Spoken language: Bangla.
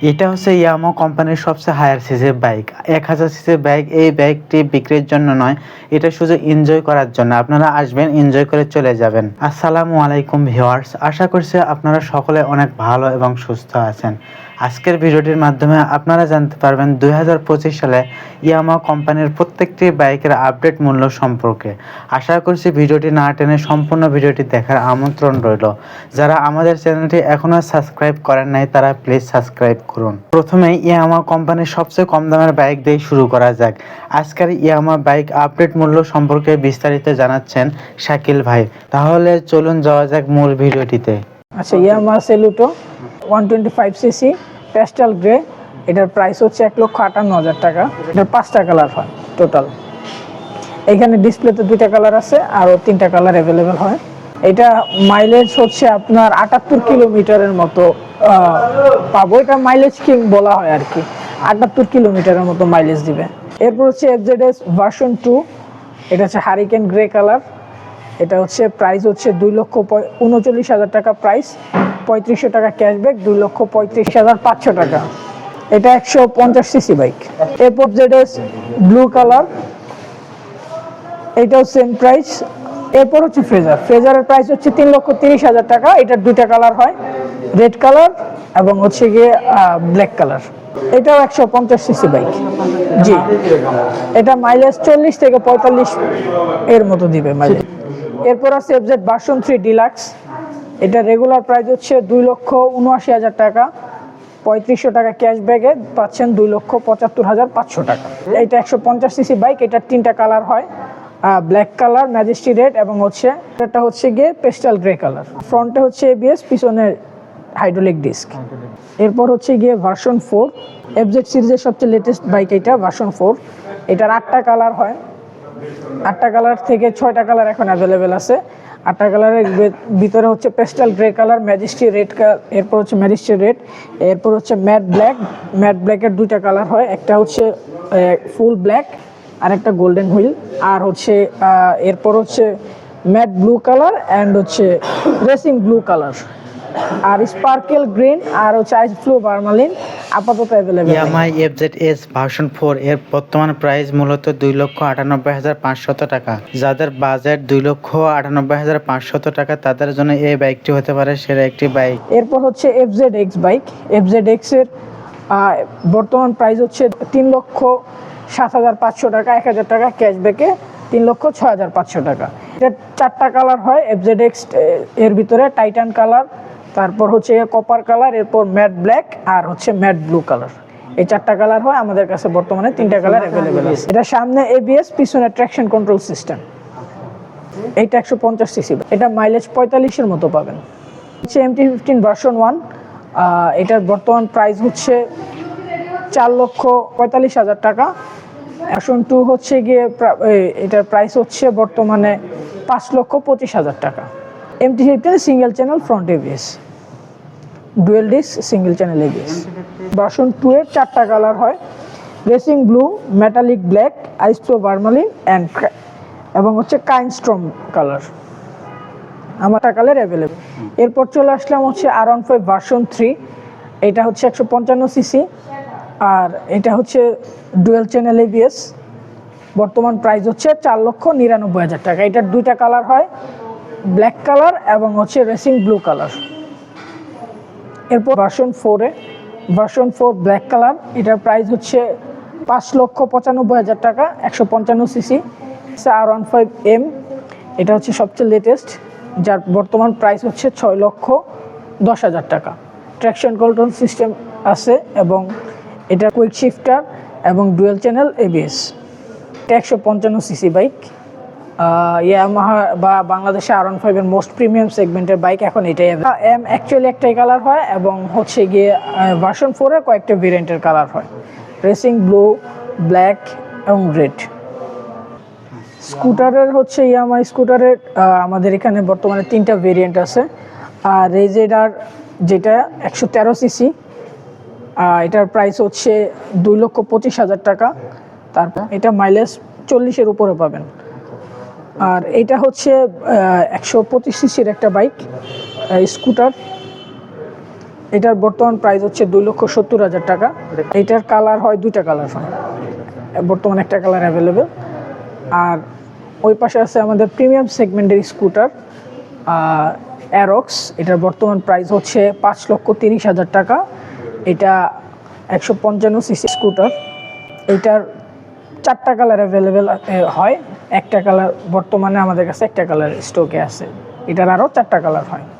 এটা হচ্ছে ইয়ামো কোম্পানির সবচেয়ে হায়ার সিসির বাইক এক হাজার সিসির বাইক এই বাইকটি বিক্রির জন্য নয়, এটা শুধু এনজয় করার জন্য। আপনারা আসবেন এনজয় করে চলে যাবেন। আসসালামু আলাইকুম ভিওয়ার্স আশা করছি আপনারা সকলে অনেক ভালো এবং সুস্থ আছেন। আজকের ভিডিওটির মাধ্যমে আপনারা জানতে পারবেন দুই হাজার পঁচিশ সালে ইয়ামা কোম্পানির প্রত্যেকটি বাইকের আপডেট মূল্য সম্পর্কে। আশা করছি ভিডিওটি না টেনে সম্পূর্ণ ভিডিওটি দেখার আমন্ত্রণ রইল। যারা আমাদের চ্যানেলটি এখনও সাবস্ক্রাইব করেন নাই, তারা প্লিজ সাবস্ক্রাইব করুন। প্রথমে ইয়ামা কোম্পানির সবচেয়ে কম দামের বাইক দিয়ে শুরু করা যাক। আজকের ইয়ামা বাইক আপডেট মূল্য সম্পর্কে বিস্তারিত জানাচ্ছেন শাকিল ভাই। তাহলে চলুন যাওয়া যাক মূল ভিডিওটিতে। আচ্ছা Yamaha Saluto one twenty five CC pastel grey এটার প্রাইস হচ্ছে এক লক্ষ আটান্ন হাজার টাকা। এটার পাঁচটা কালার হয় টোটাল এখানে ডিসপ্লেতে দুইটা কালার আছে, আরও তিনটা কালার অ্যাভেলেবেল হয়। এটা মাইলেজ হচ্ছে আপনার আটাত্তর কিলোমিটারের মতো পাবো। এটা মাইলেজ কিং বলা হয় আর কি? আটাত্তর কিলোমিটারের মতো মাইলেজ দিবে। এরপর হচ্ছে এফজেডএস ভার্সন টু এটা হচ্ছে হারিকেন গ্রে কালার এটা হচ্ছে প্রাইস হচ্ছে দুই লক্ষ উনচল্লিশ হাজার টাকা প্রাইস পঁয়ত্রিশশো টাকা ক্যাশব্যাক দুই লক্ষ পঁয়ত্রিশ হাজার পাঁচশো টাকা। এটা একশো পঞ্চাশ সিসি বাইক এরপর যেটা ব্লু কালার এটাও সেম প্রাইস এরপর হচ্ছে ফ্রেজার ফ্রেজারের প্রাইস হচ্ছে তিন লক্ষ তিরিশ হাজার টাকা। এটার দুইটা কালার হয়। রেড কালার এবং হচ্ছে গিয়ে ব্ল্যাক কালার এটাও একশো পঞ্চাশ সিসি বাইক জি। এটা মাইলেজ চল্লিশ থেকে পঁয়তাল্লিশ এর মতো দিবে মাইলেজ এরপর আছে এফজেড ভার্সন থ্রি ডিলাক্স এটা রেগুলার প্রাইস হচ্ছে দুই লক্ষ উনআশি হাজার টাকা। পঁয়ত্রিশশো টাকা ক্যাশব্যাগে পাচ্ছেন দুই লক্ষ পঁচাত্তর হাজার পাঁচশো টাকা। এটা একশো পঞ্চাশ সিসি বাইক এটার তিনটা কালার হয়। ব্ল্যাক কালার ম্যাজেস্টি রেড এবং হচ্ছে এটা হচ্ছে গিয়ে পেস্টাল গ্রে কালার ফ্রন্টে হচ্ছে এবিএস পিছনে হাইড্রোলিক ডিস্ক এরপর হচ্ছে গিয়ে ভার্সন ফোর এফজেড সিরিজের সবচেয়ে লেটেস্ট বাইক এটা ভার্সন ফোর এটার আটটা কালার হয়। আটটা কালার থেকে ছয়টা কালার এখন অ্যাভেলেবেল আছে। আটটা কালারের ভিতরে হচ্ছে pastel grey colour majesty red colour এরপর হচ্ছে ম্যাজিস্ট্রি রেড এরপর হচ্ছে ম্যাট ব্ল্যাক ম্যাট ব্ল্যাকের দুইটা কালার হয়। একটা হচ্ছে ফুল ব্ল্যাক আর একটা গোল্ডেন হুইল আর হচ্ছে এরপর হচ্ছে ম্যাট ব্লু কালার অ্যান্ড হচ্ছে রেসিং ব্লু কালার আর স্পার্কেল গ্রিন আর হচ্ছে আইস ফ্লু বার্মালিন আপাতত available Yamaha FZ S version four এর বর্তমান প্রাইস মূলত দুই লক্ষ আটানব্বই হাজার পাঁচশত টাকা। যাদের বাজেট দুই লক্ষ আটানব্বই হাজার পাঁচশত টাকা তাদের জন্য এই বাইকটি হতে পারে সেরা একটি বাইক। এরপর হচ্ছে এফজেড এক্স বাইক। এফজেড এক্সের বর্তমান প্রাইস হচ্ছে তিন লক্ষ সাত হাজার পাঁচশো টাকা এক হাজার টাকা ক্যাশব্যাকে তিন লক্ষ ছয় হাজার পাঁচশো টাকা। এটা চারটা কালার হয় এফজেড এক্সের ভিতরে টাইটান কালার তারপর হচ্ছে কপার কালার এরপর ম্যাট ব্ল্যাক আর হচ্ছে ম্যাট ব্লু কালার এই চারটা কালার হয় আমাদের কাছে বর্তমানে তিনটা কালার অ্যাভেলেবেল আছে। এটা সামনে এবিএস পিছনে ট্র্যাকশন কন্ট্রোল সিস্টেম এইটা একশো পঞ্চাশ সিসি এটা মাইলেজ পঁয়তাল্লিশের মতো পাবেন। হচ্ছে এমটি ফিফটিন ভার্সন ওয়ান এটার বর্তমান প্রাইস হচ্ছে চার লক্ষ পঁয়তাল্লিশ হাজার টাকা। ভার্সন টু হচ্ছে গিয়ে এটার প্রাইস হচ্ছে বর্তমানে পাঁচ লক্ষ পঁচিশ হাজার টাকা। MT fifteen single channel front ABS dual disc, single channel ABS version two এর চারটা কালার হয়। Racing blue, metallic black ice fluo vermillion and এবং হচ্ছে কাইন স্ট্রম কালার। আমারটা কালার অ্যাভেলেবেল এরপর চলে আসলাম হচ্ছে R one five version three এটা হচ্ছে একশো পঞ্চান্ন সিসি আর এটা হচ্ছে ডুয়েল চ্যানেল এবিএস বর্তমান প্রাইস হচ্ছে চার লক্ষ নিরানব্বই হাজার টাকা। এটার দুইটা কালার হয়, ব্ল্যাক কালার এবং হচ্ছে রেসিং ব্লু কালার। এরপর ভার্সন ফোরে ভার্সন ফোর ব্ল্যাক কালার এটার প্রাইস হচ্ছে পাঁচ লক্ষ পঁচানব্বই হাজার টাকা, একশো পঞ্চান্ন CC R one five M এটা হচ্ছে সবচেয়ে লেটেস্ট যার বর্তমান প্রাইস হচ্ছে ছয় লক্ষ দশ হাজার টাকা। ট্র্যাকশন কন্ট্রোল সিস্টেম আছে এবং এটা কুইক শিফটার এবং ডুয়েল চ্যানেল এবিএস একশো পঞ্চান্ন সিসি বাইক ইয়ামাহা বা বাংলাদেশে আর ওয়ান ফাইভের মোস্ট প্রিমিয়াম সেগমেন্টের বাইক এখন এটাই এম অ্যাকচুয়ালি একটাই কালার হয় এবং হচ্ছে গিয়ে ভার্সন ফোরের কয়েকটা ভেরিয়েন্টের কালার হয়। রেসিং ব্লু ব্ল্যাক এবং রেড স্কুটারের হচ্ছে ইয়ামাই স্কুটারের আমাদের এখানে বর্তমানে তিনটা ভেরিয়েন্ট আছে। আর রেজেডার যেটা একশো তেরো সিসি এটার প্রাইস হচ্ছে দুই লক্ষ পঁচিশ হাজার টাকা। তারপর এটা মাইলেজ চল্লিশের উপরে পাবেন। আর এটা হচ্ছে একশো পঁচিশ সিসির একটা বাইক স্কুটার। এটার বর্তমান প্রাইস হচ্ছে দুই লক্ষ সত্তর হাজার টাকা। এটার কালার হয়, দুইটা কালার হয়। বর্তমানে একটা কালার অ্যাভেলেবেল আর ওই পাশে আছে আমাদের প্রিমিয়াম সেগমেন্টের স্কুটার অ্যারক্স এটার বর্তমান প্রাইস হচ্ছে পাঁচ লক্ষ তিরিশ হাজার টাকা। এটা একশো পঞ্চান্ন সিসি স্কুটার এটার চারটা কালার অ্যাভেলেবেল হয়। একটা কালার বর্তমানে আমাদের কাছে একটা কালার স্টকে আছে। এটার আরও চারটা কালার হয়।